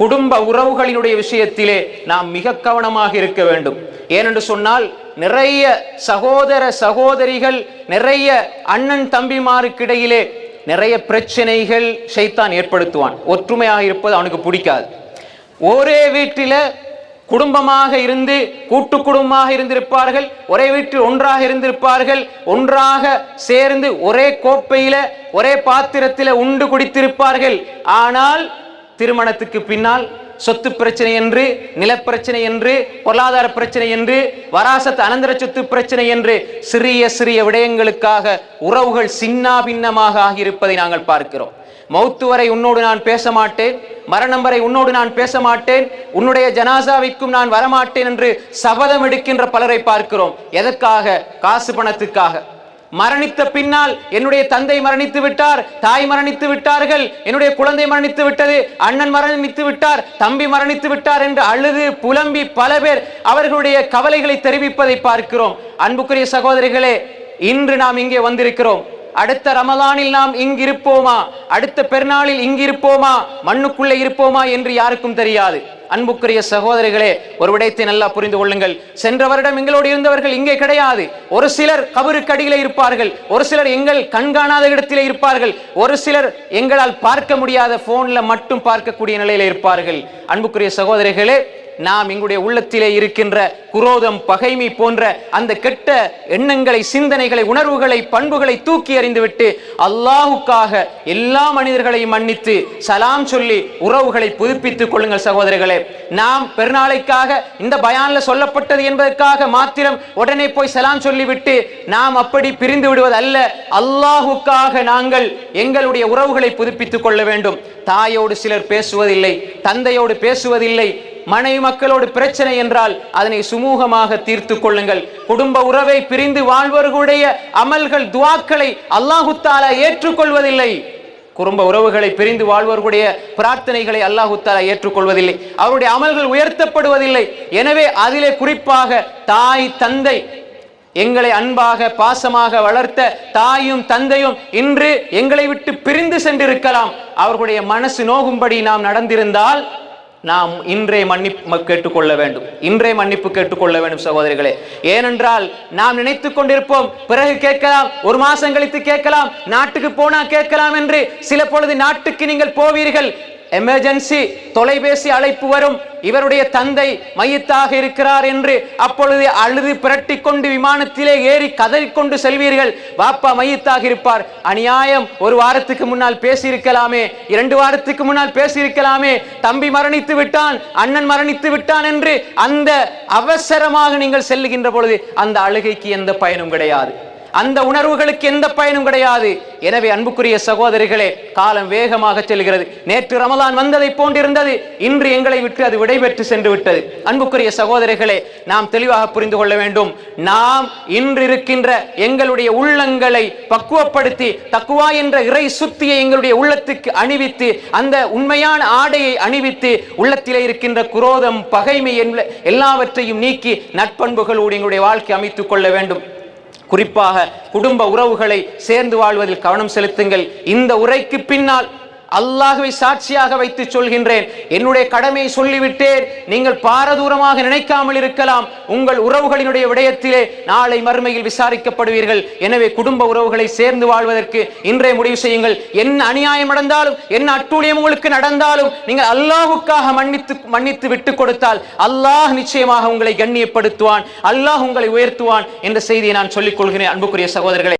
குடும்ப உறவுகளினுடைய விஷயத்திலே நாம் மிக கவனமாக இருக்க வேண்டும். ஏனென்று சொன்னால் நிறைய சகோதர சகோதரிகள் நிறைய அண்ணன் தம்பிமாருக்கிடையிலே நிறைய பிரச்சனைகள் ஷைத்தான் ஏற்படுத்துவான். ஒற்றுமையாக இருப்பது அவனுக்கு பிடிக்காது. ஒரே வீட்டில குடும்பமாக இருந்து கூட்டு குடும்பமாக இருந்திருப்பார்கள் ஒரே வீட்டில் ஒன்றாக இருந்திருப்பார்கள் ஒன்றாக சேர்ந்து ஒரே கோப்பையில ஒரே பாத்திரத்தில் உண்டு குடித்திருப்பார்கள். ஆனால் திருமணத்துக்கு பின்னால் சொத்து பிரச்சனை என்று நிலப்பிரச்சனை என்று பொருளாதார பிரச்சனை என்று வராசத் அனந்தர சொத்து பிரச்சனை என்று சிறிய சிறிய விடயங்களுக்காக உறவுகள் சின்னா பின்னமாக ஆகியிருப்பதை நாங்கள் பார்க்கிறோம். மௌத்து வரை உன்னோடு நான் பேச மாட்டேன் மரணம் வரை உன்னோடு நான் பேச மாட்டேன் உன்னுடைய ஜனாசாவிற்கும் நான் வரமாட்டேன் என்று சபதம் எடுக்கின்ற பலரை பார்க்கிறோம். எதற்காக? காசு பணத்துக்காக. மரணித்த பின்னால் என்னுடைய தந்தை மரணித்து விட்டார் தாய் மரணித்து விட்டார்கள் என்னுடைய குழந்தை மரணித்து விட்டது அண்ணன் மரணித்து விட்டார் தம்பி மரணித்து விட்டார் என்று அழுது புலம்பி பல பேர் அவர்களுடைய கவலைகளை தெரிவிப்பதை பார்க்கிறோம். அன்புக்குரிய சகோதரிகளே இன்று நாம் இங்கே வந்திருக்கிறோம். அடுத்த ரமலானில் நாம் இங்கிருப்போமா? அடுத்த பெருநாளில் இங்கிருப்போமா? மண்ணுக்குள்ளே இருப்போமா என்று யாருக்கும் தெரியாது. அன்புக்குரிய சகோதரிகளே ஒரு விடயத்தை நல்லா புரிந்து கொள்ளுங்கள். சென்ற வருடம் எங்களோடு இருந்தவர்கள் இங்கே கிடையாது. ஒரு சிலர் கபருக்கடியிலே இருப்பார்கள். ஒரு சிலர் எங்கள் கண்காணாத இடத்திலே இருப்பார்கள். ஒரு சிலர் எங்களால் பார்க்க முடியாத போன்ல மட்டும் பார்க்கக்கூடிய நிலையில இருப்பார்கள். அன்புக்குரிய சகோதரிகளே நாம் எங்களுடைய உள்ளத்திலே இருக்கின்ற குரோதம் பகைமை போன்ற அந்த கெட்ட எண்ணங்களை சிந்தனைகளை உணர்வுகளை பண்புகளை தூக்கி எறிந்துவிட்டு அல்லாஹுக்காக எல்லா மனிதர்களையும் மன்னித்து சலாம் சொல்லி உறவுகளை புதுப்பித்துக் கொள்ளுங்கள் சகோதரர்களே. நாம் பெருநாளைக்காக இந்த பயான்ல சொல்லப்பட்டது என்பதற்காக மாத்திரம் உடனே போய் சலாம் சொல்லிவிட்டு நாம் அப்படி பிரிந்து விடுவது அல்ல அல்லாஹுக்காக நாங்கள் எங்களுடைய உறவுகளை புதுப்பித்துக் கொள்ள வேண்டும். தாயோடு சிலர் பேசுவதில்லை தந்தையோடு பேசுவதில்லை மனைவி மக்களோடு பிரச்சனை என்றால் அதனை சுமூகமாக தீர்த்து கொள்ளுங்கள். குடும்ப உறவை பிரிந்து வாழ்வர்களுடைய அமல்கள் துவாக்களை அல்லாஹு தாலா ஏற்றுக்கொள்வதில்லை. குடும்ப உறவுகளை பிரிந்து வாழ்வர்களுடைய பிரார்த்தனைகளை அல்லாஹு தாலா ஏற்றுக்கொள்வதில்லை. அவருடைய அமல்கள் உயர்த்தப்படுவதில்லை. எனவே அதிலே குறிப்பாக தாய் தந்தை எங்களை அன்பாக பாசமாக வளர்த்த தாயும் தந்தையும் இன்று எங்களை விட்டு பிரிந்து சென்றிருக்கலாம். அவர்களுடைய மனசு நோகும்படி நாம் நடந்திருந்தால் நாம் இன்றைய மன்னிப்பு கேட்டுக்கொள்ள வேண்டும். இன்றைய மன்னிப்பு கேட்டுக்கொள்ள வேண்டும் சகோதரிகளே. ஏனென்றால் நாம் நினைத்துக் கொண்டிருப்போம் பிறகு கேட்கலாம் ஒரு மாசம் கழித்து கேட்கலாம் நாட்டுக்கு போனா கேட்கலாம் என்று சில பொழுது நாட்டுக்கு நீங்கள் போவீர்கள். எமர்ஜென்சி தொலைபேசி அழைப்பு வரும். இவருடைய தந்தை மையத்தாக இருக்கிறார் என்று அப்பொழுது அழுது பிரட்டி கொண்டு விமானத்திலே ஏறி கதறிக்கொண்டு செல்வீர்கள். வாப்பா மையத்தாக இருப்பார். அநியாயம். ஒரு வாரத்துக்கு முன்னால் பேசியிருக்கலாமே. இரண்டு வாரத்துக்கு முன்னால் பேசியிருக்கலாமே. தம்பி மரணித்து விட்டான். அண்ணன் மரணித்து விட்டான் என்று அந்த அவசரமாக நீங்கள் செல்லுகின்ற பொழுது அந்த அழுகைக்கு எந்த பயனும் கிடையாது. அந்த உணர்வுகளுக்கு எந்த பயனும் கிடையாது. எனவே அன்புக்குரிய சகோதரிகளே காலம் வேகமாக செல்கிறது. நேற்று ரமலான் வந்ததை போன்றிருந்தது. இன்று எங்களை விட்டு அது விடைபெற்று சென்று விட்டது. அன்புக்குரிய சகோதரிகளே நாம் தெளிவாக புரிந்து கொள்ள வேண்டும். நாம் இன்று இருக்கின்ற எங்களுடைய உள்ளங்களை பக்குவப்படுத்தி தக்குவா என்ற இறை சுத்தியை எங்களுடைய உள்ளத்துக்கு அணிவித்து அந்த உண்மையான ஆடையை அணிவித்து உள்ளத்திலே இருக்கின்ற குரோதம் பகைமை என்ற எல்லாவற்றையும் நீக்கி நட்பண்புகளோடு எங்களுடைய வாழ்க்கை அமைத்துக் கொள்ள வேண்டும். குறிப்பாக குடும்ப உறவுகளை சேர்ந்து வாழ்வதில் கவனம் செலுத்துங்கள். இந்த உரைக்கு பின்னால் அல்லாஹுவை சாட்சியாக வைத்து சொல்கின்றேன். என்னுடைய கடமையை சொல்லிவிட்டேன். நீங்கள் பாரதூரமாக நினைக்காமல் இருக்கலாம். உங்கள் உறவுகளினுடைய விடயத்திலே நாளை மறுமையில் விசாரிக்கப்படுவீர்கள். எனவே குடும்ப உறவுகளை சேர்ந்து வாழ்வதற்கு இன்றே முடிவு செய்யுங்கள். என்ன அநியாயம் நடந்தாலும் என்ன அட்டூழியம் உங்களுக்கு நடந்தாலும் நீங்கள் அல்லாஹுக்காக மன்னித்து மன்னித்து விட்டு கொடுத்தால் அல்லாஹ் நிச்சயமாக உங்களை கண்ணியப்படுத்துவான். அல்லாஹ் உங்களை உயர்த்துவான் என்ற செய்தியை நான் சொல்லிக் கொள்கிறேன். அன்புக்குரிய சகோதரர்களே.